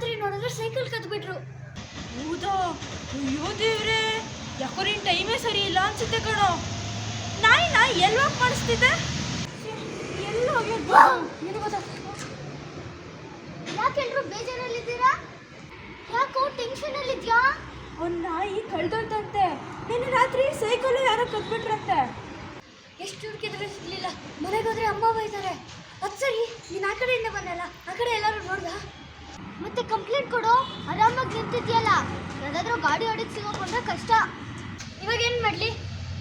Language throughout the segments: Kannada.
ರಾತ್ರಿ ನೋಡಿದ್ರೆ ಸೈಕಲ್ ಕದ್ಬಿಟ್ರು. ಹೌದಾ? ಅಯ್ಯೋ ದೇವ್ರೆ. ಯಾಕೋ ನಿನ್ ಟೈಮೇ ಸರಿ ಇಲ್ಲ ಅನ್ಸುತ್ತೆ ಕಣೋ. ನಾಯಿ ನಾ ಎಲ್ಲಿ ಹೋಗಿ ಮಾಡಿಸ್ತಿದ್ದೆ ಎಲ್ಲಿ ಹೋಗಿದ್ವಾ ಏನು ಗೊತ್ತಾ ಯಾಕೆ ಎಲ್ರು ಬೇಜಾರಲ್ಲಿದ್ದೀರಾ? ಯಾಕೋ ಟೆನ್ಷನ್ ಅಲ್ಲಿದ್ಯಾ ಒಂದ್ ನಾಯಿ ಕಳ್ದೋಯ್ತಂತೆ ನಿನ್ನೆ ರಾತ್ರಿ ಸೈಕಲ್ ಯಾರೋ ಕದ್ಬಿಟ್ರಂತೆ. ಎಷ್ಟು ಹುಡುಕಿದ್ರೆ ಸಿಗ್ಲಿಲ್ಲ. ಮನೆಗೋದ್ರೆ ಅಮ್ಮ ಬೈತಾರೆ ಅದು ಸರಿ ನೀನು ಆ ಕಡೆಯಿಂದ ಬಂದಲ್ಲ ಆ ಕಡೆ ಎಲ್ಲರೂ ನೋಡ್ದ? ಮತ್ತೆ ಕಂಪ್ಲೇಂಟ್ ಕೊಡು. ಆರಾಮಾಗಿ ನಿಂತಿದ್ಯಲ್ಲ ಯಾವ್ದಾದ್ರೂ ಗಾಡಿ ಹೊಡಿದ್ ಸಿಗೋಕೊಂಡ್ರೆ ಕಷ್ಟ. ಇವಾಗ ಏನು ಮಾಡಲಿ?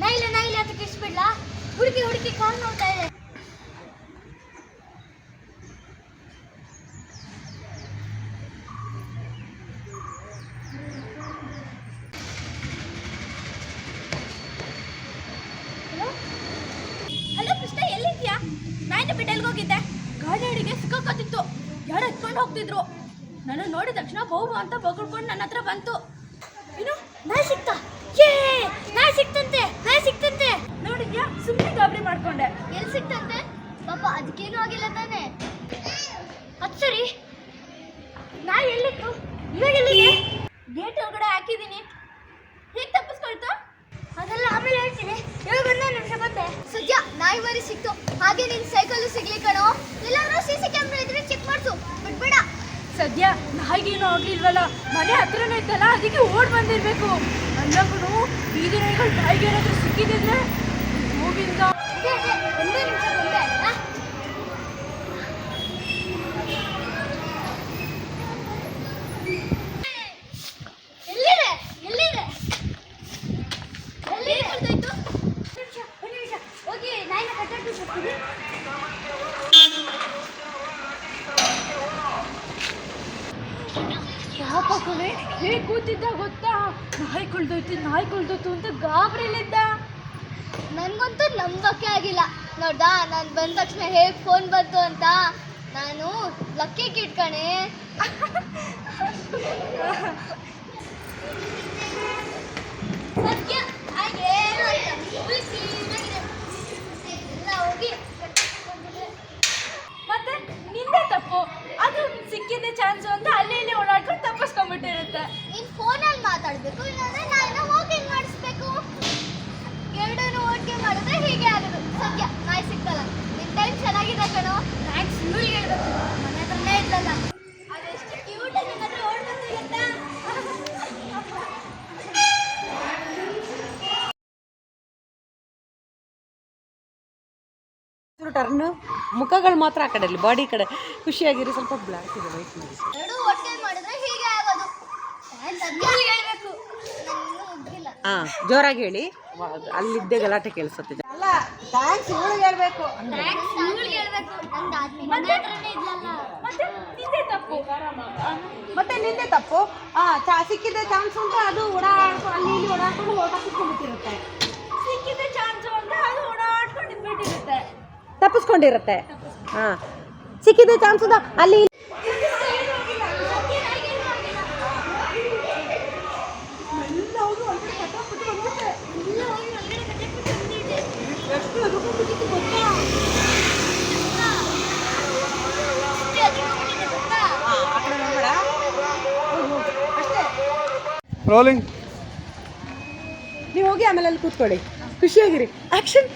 ನೈಲ ನೈಲ ಅಂತ ಕಿಸ್ಬಿಡ್ಲ ಹುಡುಕಿ ಹುಡುಕಿ ಕಾಲ್ ನೋಡ್ತಾ ಇದೆ ಹಲೋ ಹೋಗಿದ್ದೆ. ಗಾಡಿ ಅಡಿಗೆ ಸಿಕ್ಕಾಕತ್ತಿತ್ತು. ಯಾರು ಎತ್ಕೊಂಡು ಹೋಗ್ತಿದ್ರು? ನನ್ನ ನೋಡಿದ ತಕ್ಷಣ ಹೋಗು ಅಂತ ಬಗಳ್ಕೊಂಡು ನನ್ನ ಹತ್ರ ಬಂತು. ಏನು ನಾ ಸಿಕ್ತಾ? ಏ ನಾ ಸಿಕ್ತಂತೆ! ನಾ ಸಿಕ್ತಂತೆ! ನೋಡಿದ್ಯಾ? ಸುಮ್ಮನೆ ಗಾಬರಿ ಮಾಡ್ಕೊಂಡೆ. ಎಲ್ಲಿ ಸಿಕ್ತಂತೆ? ಪಾಪ ಅದಕ್ಕೇನು ಆಗಿಲ್ಲ ತಾನೆ. ಅದು ಸರಿ. ನಾ ಎಲ್ಲಿತ್ತು? ಇವಾಗ ಗೇಟ್ ಒಳಗಡೆ ಹಾಕಿದ್ದೀನಿ. ಹೇಗೆ ತಪ್ಪಿಸ್ಕೊಳ್ತು? ಅದೆಲ್ಲ ಆಮೇಲೆ ಹೇಳ್ತೀನಿ. ಇವಾಗ ಒಂದೇ ನಿಮಿಷ ಬಂದೆ. ಸದ್ಯ ನಾಯಿ ಮರಿ ಸಿಕ್ತು. ಹಾಗೆ ನಿನ್ ಸೈಕಲ್ ಸಿಗ್ಲಿ ಕಣೋ. ಎಲ್ಲಾದ್ರೂ ಸಿ ಸಿ ಕ್ಯಾಮ್ರಾ ಇದ್ರೆ ಚೆಕ್ ಮಾಡ್ಸು. ಸದ್ಯ ನಾಯಿಗೇನು ಆಗ್ಲಿಲ್ವಲ್ಲ? ಮನೆ ಹತ್ರನೇ ಇತ್ತಲ್ಲ ಅದಕ್ಕೆ ಓಡ್ ಬಂದಿರ್ಬೇಕು. ಅಲ್ಲ ಕಣೋ ಬೀದಿ ನಾಯಿಗಳು ಬಾಯಿಗೆ ಸಿಕ್ಕಿದ್ರೆ ಹೋಗಿಂದ ಒಂದೇ ಬಂದೆ ಆ? ಎಲ್ಲಿದೆ ಎಲ್ಲಿದೆ ಎಲ್ಲಿ ಕಳ್ದೋಯ್ತು ಒಂದ್ ನಿಮಿಷ ಒಂದ್ ನಿಮಿಷ ಹೋಗಿ ನಾಯಿನ ಕಟ್ಟಾಡ್ಬಿಟ್ಟು ಬರ್ತೀನಿ ಕಣೆ ಹೇಗೆ ಕೂತಿದ್ದ ಗೊತ್ತಾ? ನಾಯಿ ಕುಳ್ದೋಯ್ತು ನಾಯಿ ಕುಳ್ದೋಯ್ತು ಅಂತ ಗಾಬರಿಲಿದ್ದ ನನಗಂತೂ ನಂಬಕ್ಕೆ ಆಗಿಲ್ಲ. ನೋಡ್ದಾ ನಾನು ಬಂದ ತಕ್ಷಣ ಹೇಗೆ ಫೋನ್ ಬಂತು ಅಂತ. ನಾನು ಲಕ್ಕಿ ಕಿಟ್ಕಣೆ ಮತ್ತೆ ನಿಂದೆ ತಪ್ಪು. ಅದು ಸಿಕ್ಕಿದ್ದೆ ಚಾನ್ಸು ಅಂತ ಅಲ್ಲಿ ಇಲ್ಲಿ ಓಡಾಡ್ಕೊಂಡು ತಪ್ಪಿಸ್ಕೊಂಡ್ಬಿಟ್ಟಿರುತ್ತೆ ನೀನ್ ಫೋನಲ್ಲಿ ಮಾತಾಡಬೇಕು ಇಲ್ಲಾಂದ್ರೆ ನಾನು ವಾಕಿಂಗ್ ಮಾಡಿಸ್ಬೇಕು. ಎರಡನ್ನು ಒಟ್ಟಿಗೆ ಮಾಡಿದ್ರೆ ಹೀಗೆ ಆಗೋದು. ಸತ್ಯ ನಾಯಿ ಸಿಕ್ಕಲ್ಲ ನಿನ್ ಟೈಮ್ ಚೆನ್ನಾಗಿದೆ ಕಣೋ. ಥ್ಯಾಂಕ್ಸ್ ಇವ್ರಿಗೆ ಹೇಳ್ಬೇಕು ಮನೆ ಹತ್ರನೇ ಇದ್ದಲ್ಲ. ಅದೆಷ್ಟು ಕ್ಯೂಟ್ ನನ್ನ ಓಡ್ ಬಂದಿರುತ್ತಾ ಟರ್ನು ಮುಖಗಳು ಮಾತ್ರ ಆ ಕಡೆ ಬಾಡಿ ಕಡೆ. ಖುಷಿಯಾಗಿರಿ ಸ್ವಲ್ಪ ಬ್ಲ್ಯಾಕ್ ಇದೆ ವೈಟ್ ಮಾಡಿ ಎರಡು ಒಟ್ಟಿಗೆ ಮಾಡಿದ್ರೆ ಹೀಗೆ ಆಗೋದು ಸದ್ಯ ಹೇಳ್ಬೇಕು ನಾನು ಇನ್ನೂ ಮುಗ್ದಿಲ್ಲ ಹಾಂ ಜೋರಾಗಿ ಹೇಳಿ. ಅಲ್ಲಿದ್ದೆ ಗಲಾಟೆ ಕೇಳಿಸುತ್ತೆ ಮತ್ತೆ ನಿಂದೆ ತಪ್ಪು. ಚಾ ಸಿಕ್ಕಿದ್ದೆ ಚಾನ್ಸ್ ಅಂತ ಅದು ಓಡಾಡ್ಕೊಂಡು ಅಲ್ಲಿ ಇಲ್ಲಿ ಓಡಾಡ್ಕೊಂಡು ಓಟ ಕುತ್ಕೊಂಡ್ಬಿಟ್ಟಿರುತ್ತೆ ಸಿಕ್ಕಿದ್ದೆ ಚಾನ್ಸ್ ಅಂತ ಅದು ಓಡಾಡ್ಕೊಂಡು ತಪ್ಪಿಸ್ಕೊಂಡಿರುತ್ತೆ. ಹಾಂ ಸಿಕ್ಕಿದ್ದೆ ಚಾನ್ಸ್ ಅಂತ ಅಲ್ಲಿ ಇಲ್ಲಿ ಆ ಕಡೆ ನೋಡ್ಬೇಡ ಅಷ್ಟೇ ರೋಲಿಂಗ್ ನೀವು ಹೋಗಿ ಆಮೇಲೆ ಅಲ್ಲಿ ಕೂತ್ಕೊಳ್ಳಿ. ಖುಷಿಯಾಗಿರಿ. ಆಕ್ಷನ್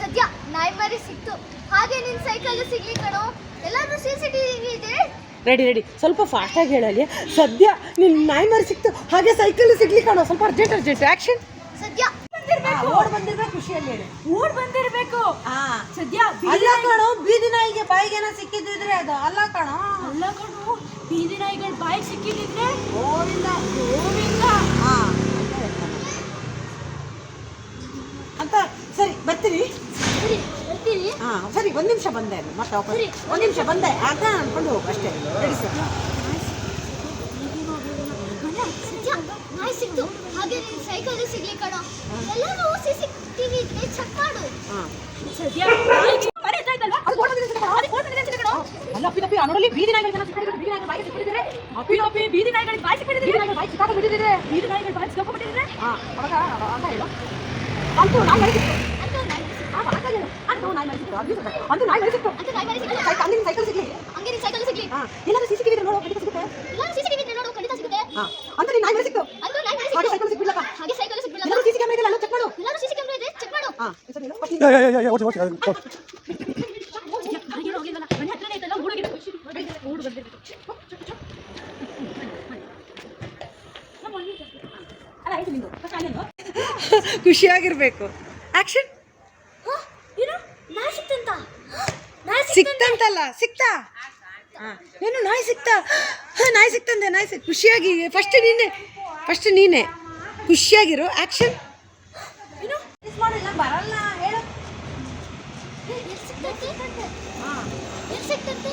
ಸದ್ಯ ನಾಯಿ ಮರಿ ಸಿಕ್ತು. ಹಾಗೆ ನಿನ್ ಸೈಕಲ್ ಸಿಗ್ಲಿ ಕಣೋ. ಎಲ್ಲಾದ್ರೂ ಸಿ ಸಿ ಟಿವಿ ಇದೆ ರೆಡಿ ರೆಡಿ ಸ್ವಲ್ಪ ಫಾಸ್ಟಾಗಿ ಹೇಳಲಿ ಸದ್ಯ ನಿನ್ ನಾಯಿ ಮರಿ ಸಿಕ್ತು. ಹಾಗೆ ಸೈಕಲ್ ಸಿಗ್ಲಿ ಕಣೋ. ಸ್ವಲ್ಪ ಅರ್ಜೆಂಟ್ ಅರ್ಜೆಂಟ್ ಆಕ್ಷನ್ ಸದ್ಯ. ಓಡ್ ಬಂದಿರ್ಬೇಕು ಖುಷಿಯಲ್ಲಿ ಹೇಳಿ. ಓಡ್ ಬಂದಿರ್ಬೇಕು. ಸದ್ಯ ಅಲ್ಲ ಕಣೋ ಬೀದಿ ನಾಯಿಗೆ ಬಾಯಿಗೆ ಸಿಕ್ಕಿದ್ರೆ ಅದು ಅಲ್ಲ ಕಣೋ. ಅಲ್ಲ ಕಣು. ಬೀದಿ ನಾಯಿಗಳು ಬಾಯಿ ಸಿಕ್ಕಿದ್ರೆ ಗೋವಿಂದ ಗೋವಿಂದ. ಹಾ ಅಂತ ಸರಿ ಬರ್ತೀವಿ ಸರಿ ಬರ್ತೀನಿ ಹಾ ಸರಿ ಒಂದು ನಿಮಿಷ ಬಂದೆ ಅಲ್ಲಿ ಮತ್ತೆ ವಾಪಸ್. ಸರಿ. ಒಂದು ನಿಮಿಷ ಬಂದೆ ಆಗ ಅನ್ಕೊಂಡು ಹೋಗು ಅಷ್ಟೇ. ರೆಡಿ ಸರ್ ನಾಯಿ ಸಿಕ್ತು. ಹಾಗೆ ಸೈಕಲ್ ಸಿಗ್ಲಿ ಕಣ. ಎಲ್ಲರೂ ಸಿಸಿ ಟಿವಿ ಇದ್ರೆ ಚೆಕ್ ಮಾಡು. ಹಾ. ಸದ್ಯ ಅಪ್ಪಿ ತಪ್ಪಿ ಅನೋಡಲ್ಲಿ ಬೀದಿ ನಾಯಿಗಳು ಬೀದಿ ನಾಯಿಗಳು ಬಾಯಿ ಸಿಕ್ಕಿದ್ದಾರೆ ಅಪ್ಪಿ ತಪ್ಪಿ ಬೀದಿ ನಾಯಿಗಳಿಗೆ ಬಾಯಿ ಸಿಕ್ಕಿದ್ದಾರೆ ಬೀದಿ ನಾಯಿಗಳು ಬಾಯಿ ಸಿಕ್ಕಾಕ ಬಿಟ್ಟಿದ್ದಾರೆ ಬೀದಿ ನಾಯಿಗಳು ಬಾಯಿ ಸಿಕ್ಕಾಕ ಬಿಟ್ಟಿದ್ದಾರೆ ಅವಾಗ ಅಂತ ಹೇಳು. ಅಂತೂ ನಾಯಿ ಮರಿಸಿತ್ತು ಅಂತೂ ನಾಯಿ ಮರಿಸಿತ್ತು ಅಂತೂ ನಾಯಿ ಮರಿಸಿತ್ತು ಅಂತೂ ನಾಯಿ ಮರಿಸಿತ್ತು ಅಂಗಡಿ ಸೈಕಲ್ ಸಿಗ್ಲಿ. ಅಂಗಡಿ ಸೈಕಲ್ ಸಿಗ್ಲಿ. ಎಲ್ಲಾದ್ರೂ ಸಿ ಸಿ ಟಿವಿ ನೋಡೋ ಖಂಡಿತ ಸಿಗುತ್ತೆ. ಇಲ್ಲ ಸಿ ಸಿ ಟಿವಿ ನೋಡೋ ಖಂಡಿತ ಸಿಗುತ್ತೆ. ಹಾ ಅಂತೂ ನಾಯಿ ಮರಿಸಿತ್ತು ಅಂತೂ ನಾಯಿ ಮರಿಸಿತ್ತು ಹಾಗೆ ಸೈಕಲ್ ಸಿಗ್ಬಿಡ್ಲಪ್ಪ. ಹಾಗೆ ಸೈಕಲ್ ಸಿಗ್ಬಿಡ್ಲಪ್ಪ. ಎಲ್ಲಾದ್ರೂ ಸಿ ಕ್ಯಾಮೆರಾ ಇದೆ ಅಲ್ಲೋ ಚೆಕ್ ಮಾಡು. ಎಲ್ಲಾದ್ರೂ ಸಿಸಿ ಕ್ಯಾಮೆರಾ ಇದೆ ಚೆಕ್ ಮಾಡು. ಹಾ ಸರಿ ಓಕೆ ಓಕೆ ಖುಷಿಯಾಗಿರ್ಬೇಕು ಆಕ್ಷನ್ ಸಿಕ್ತಂತ ಸಿಕ್ತಂತಲ್ಲ ಸಿಕ್ತಾ ಹಾ. ಏನು ನಾಯಿ ಸಿಕ್ತಾ ಹಾ, ನಾಯಿ ಸಿಕ್ತಂದೆ ನಾಯಿ ಸಿಕ್ ಖುಷಿಯಾಗಿ ಫಸ್ಟ್ ನೀನೆ ಫಸ್ಟ್ ನೀನೆ ಖುಷಿಯಾಗಿರು ಮಾಡಿಲ್ಲ ಬರಲ್ಲ ಹೇಳು ಸಿಕ್ತಂತೆ ಸಿಕ್ತಂತೆ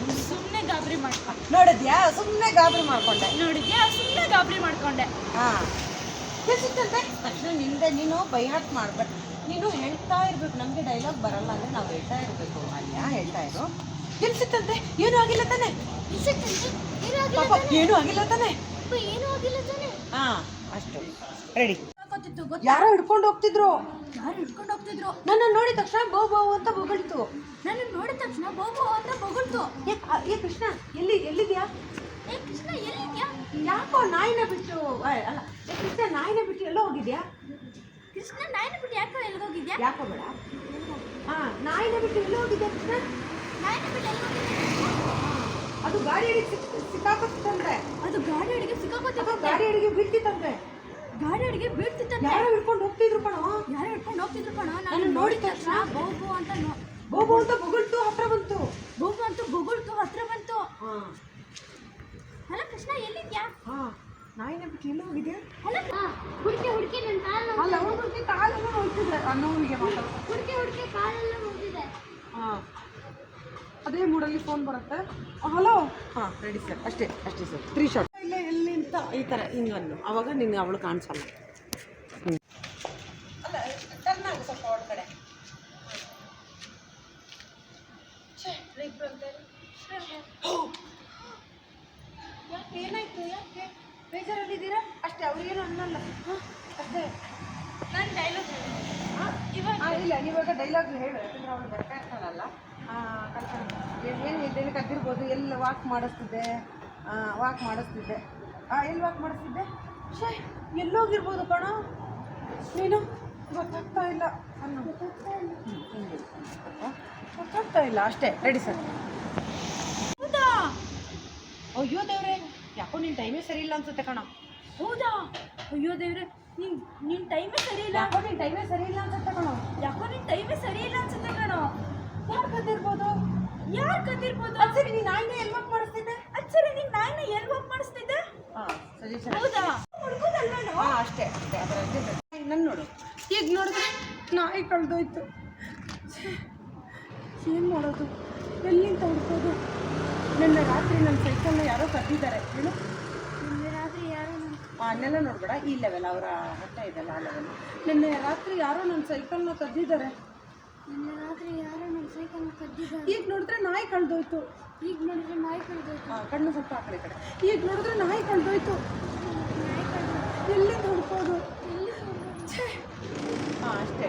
ನೀನು ಗಾಬರಿ ಮಾಡ್ಕೊಂಡೆ ನೋಡಿದ್ಯಾ? ಸುಮ್ಮನೆ ಗಾಬರಿ ಮಾಡ್ಕೊಂಡೆ. ನೋಡಿದ್ಯಾ? ಸುಮ್ಮನೆ ಗಾಬರಿ ಮಾಡ್ಕೊಂಡೆ. ಹಾ. ಸಿಕ್ತಂತೆ ತಕ್ಷಣ ನಿಂದೆ ನೀನು ಬೈಹಾಟ್ ಮಾಡ್ಬೇಡ. ನೀನು ಹೇಳ್ತಾ ಇರ್ಬೇಕು. ನಮಗೆ ಡೈಲಾಗ್ ಬರಲ್ಲ ಅಂದ್ರೆ ನಾವು ಹೇಳ್ತಾ ಇರಬೇಕು. ಅಲ್ಯ ಹೇಳ್ತಾ ಇರು. ಎಲ್ಲಿ ಸಿಕ್ತಂತೆ ಏನೂ ಆಗಿಲ್ಲ ತಾನೆ. ಪಾಪ ಏನೂ ಆಗಿಲ್ಲ ತಾನೆ. ಏನೂ ಆಗಿಲ್ಲ ತಾನೆ. ಹಾ ಅಷ್ಟು. ರೆಡಿ ಯಾರೋ ಹಿಡ್ಕೊಂಡು ಹೋಗ್ತಿದ್ರು. ಯಾರು ಹಿಡ್ಕೊಂಡು ಹೋಗ್ತಿದ್ರು? ನನ್ನ ನೋಡಿದ ತಕ್ಷಣ ಬೋ ಬೋ ಅಂತ ಬೊಗಳ್ತು. ನನ್ನ ನೋಡಿದ ತಕ್ಷಣ ಬೋ ಬೋ ಅಂತ ಬೊಗಳ್ತು. ಏ ಕೃಷ್ಣ ಎಲ್ಲಿ ಎಲ್ಲಿದ್ಯಾ? ಏ ಕೃಷ್ಣ ಎಲ್ಲಿದ್ಯಾ? ಯಾಕೋ ನಾಯಿನ ಬಿಟ್ಟು ಅಲ್ಲ ಏ ಕೃಷ್ಣ ನಾಯಿನ ಬಿಟ್ಟು ಎಲ್ಲೋ ಹೋಗಿದ್ಯಾ? ಕೃಷ್ಣ ನಾಯಿನ ಬಿಟ್ಟು ಯಾಕೋ ಎಲ್ಲಿ ಹೋಗಿದ್ಯಾ? ಯಾಕೋ ಬೇಡ. ಹಾ ನಾಯಿನ ಬಿಟ್ಟು ಎಲ್ಲೋ ಹೋಗಿದ್ಯಾ ಕೃಷ್ಣ? ನಾಯಿನ ಬಿಟ್ಟು ಎಲ್ಗೋಗಿದ್ಯಾ ಅದು ಗಾಡಿ ಅಡಿಗೆ ಸಿಕ್ ಸಿಕ್ಕಾಕೊತ್ತಂತೆ ಅದು ಗಾಡಿ ಅಡಿಗೆ ಅದು ಸಿಕ್ಕಾಕೋತಿತ್ತು ಗಾಡಿ ಅಡಿಗೆ ಬೀಳ್ತಿತ್ತಂತೆ. ಗಾಡಿ ಅಡಿಗೆ ಬೀಳ್ತಿದ್ದ ಯಾರೋ ಹಿಡ್ಕೊಂಡು ಹೋಗ್ತಿದ್ರು ಕಣೋ. ಯಾರು ಹಿಡ್ಕೊಂಡು ಹೋಗ್ತಿದ್ರು ಕಣ. ನಾನು ನೋಡಿದ ತಕ್ಷಣ ಬೋಬು ಅಂತ ನೋ- ಬೋಬೋ ಅಂತ ಬೊಗಳ್ತು ಹತ್ರ ಬಂತು. ಬೋಬು ಅಂತ ಬೊಗಳ್ತು ಹತ್ರ ಬಂತು. ಹಾ. ಅಲ್ಲ ಕೃಷ್ಣ ಎಲ್ಲಿದ್ಯಾ? ಹಾ ನಂಬಿಕೆ ಎಲ್ಲೋ ಹೋಗಿದ್ಯಾ? ಅಲ್ಲ ಹುಡುಕಿ ಹುಡುಕಿ ನನ್ನ ಕಾಲು ಅಲ್ಲ ಹುಡುಕಿ ಕಾಲೆಲ್ಲ ಹೋಗ್ತಿದೆ ಅನ್ನೋರಿಗೆ ಹುಡುಕಿ ಹುಡುಕಿ ಕಾಲೆಲ್ಲ ಹೋಗಿದೆ ಹಾಂ. ಅದೇ ಮೂಡಲ್ಲಿ ಫೋನ್ ಬರುತ್ತೆ. ಹಲೋ. ಹಾಂ ರೆಡಿ ಸರ್ ಅಷ್ಟೇ ಅಷ್ಟೇ ಸರ್ ತ್ರೀ ಶಾಟ್ ಈ ಥರ ಹಿಂಗನ್ನು ಅವಾಗ ನಿನ್ಗೆ ಅವಳು ಕಾಣಿಸಲ್ಲ. ಏನಾಯ್ತು ಯಾಕೆ? ಬೇಜಾರಲ್ಲಿದ್ದೀರಾ ಅಷ್ಟೇ ಅವ್ರಿಗೇನು ಅನ್ನಲ್ಲ. ಹಾಂ ಅಷ್ಟೇ. ನಾನು ಡೈಲಾಗ್ ಇವಾಗ? ಇಲ್ಲ ನೀವಾಗ ಡೈಲಾಗ್ ಹೇಳು ಯಾಕಂದ್ರೆ ಅವಳು ಬರ್ತಾ ಇರ್ತಾಳಲ್ಲ. ಏನು ಎಲ್ಲಿ ಕದ್ದಿರ್ಬೋದು ಎಲ್ಲ ವಾಕ್ ಮಾಡಿಸ್ತಿದ್ದೆ. ವಾಕ್ ಮಾಡಿಸ್ತಿದ್ದೆ. ಎಲ್ಲಿ ವಾಕ್ ಮಾಡಿಸ್ತಿದ್ದೆ ಶೇ ಎಲ್ಲೋಗಿರ್ಬೋದು ಕಣ? ನೀನು? ಗೊತ್ತಾಗ್ತಾ ಇಲ್ಲ. ಅನ್ನೋ ಗೊತ್ತಾಗ್ತಾ ಇಲ್ಲ. ಅಷ್ಟೇ ರೆಡಿ ಸರ್. ಹೌದಾ? ಅಯ್ಯೋ ದೇವ್ರೆ ಯಾಕೋ ನಿನ್ನ ಟೈಮೇ ಸರಿ ಇಲ್ಲ ಅನ್ಸುತ್ತೆ ಕಣ. ಹೌದಾ? ಅಯ್ಯೋ ದೇವ್ರೆ ನಿನ್ ನಿನ್ನ ಟೈಮೇ ಸರಿ ಇಲ್ಲ. ಯಾಕೋ ನಿನ್ನ ಟೈಮೇ ಸರಿ ಇಲ್ಲ ಅನ್ಸುತ್ತೆ ಕಣ. ಯಾಕೋ ನಿನ್ನ ಟೈಮೇ ಸರಿ ಇಲ್ಲ ಅನ್ಸುತ್ತೆ ಕಣೋ. ಯಾರು ಕದ್ದಿರ್ಬೋದು? ಯಾರು ಕದ್ದಿರ್ಬೋದು? ಅದು ಸರಿ ನೀನು ನಾಯಿನ ಎಲ್ಲಿ ವಾಕ್ ಮಾಡಿಸ್ತಿದ್ದೆ? ಅದ್ ಸರಿ ನೀನ್ ನಾಯಿನ ಎಲ್ಲಿ ಮಾಡಿಸ್ತಿದ್ದೆ? ಸಜೆಷನ್ ಅಷ್ಟೇ ಅಷ್ಟೇ ಅದರ ನನ್ನ ನೋಡು. ಈಗ ನೋಡಿದ್ರೆ? ನಾಯಿ ಕಳೆದೋಯ್ತು. ಏನು ಮಾಡೋದು? ಎಲ್ಲಿಂದ ಹುಡ್ಕೋದು? ನಿನ್ನೆ ರಾತ್ರಿ ನನ್ನ ಸೈಕಲ್ನ ಯಾರೋ ಕದ್ದಿದ್ದಾರೆ ಹೇಳು ನಿನ್ನೆ ರಾತ್ರಿ ಯಾರೋ ಅಲ್ಲೆಲ್ಲ ನೋಡ್ಬೇಡ. ಈ ಲೆವೆಲ್ ಅವರ ಹೊಟ್ಟೆ ಇದೆಲ್ಲ ಆ ಲೆವೆಲ್ ನಿನ್ನೆ ರಾತ್ರಿ ಯಾರೋ ನನ್ನ ಸೈಕಲ್ನ ಕದ್ದಿದ್ದಾರೆ ನಿನ್ನೆ ರಾತ್ರಿ ಯಾರೋ ನನ್ನ ಸೈಕಲ್ನ ಕದ್ದಿದ್ದಾರೆ ಈಗ ನೋಡಿದ್ರೆ ನಾಯಿ ಕಳೆದೋಯ್ತು. ಈಗ ನೋಡಿದ್ರೆ ನಾಯಿ ಕಳೆದೋಯ್ತು. ಕಣ್ಣು ಸ್ವಲ್ಪ ಆ ಕಡೆ ಕಡೆ. ಈಗ ನೋಡಿದ್ರೆ ನಾಯಿ ಕಳೆದೋಯ್ತು. ಎಲ್ಲಿ ನೋಡ್ಬೋದು? ಹಾಂ ಅಷ್ಟೇ.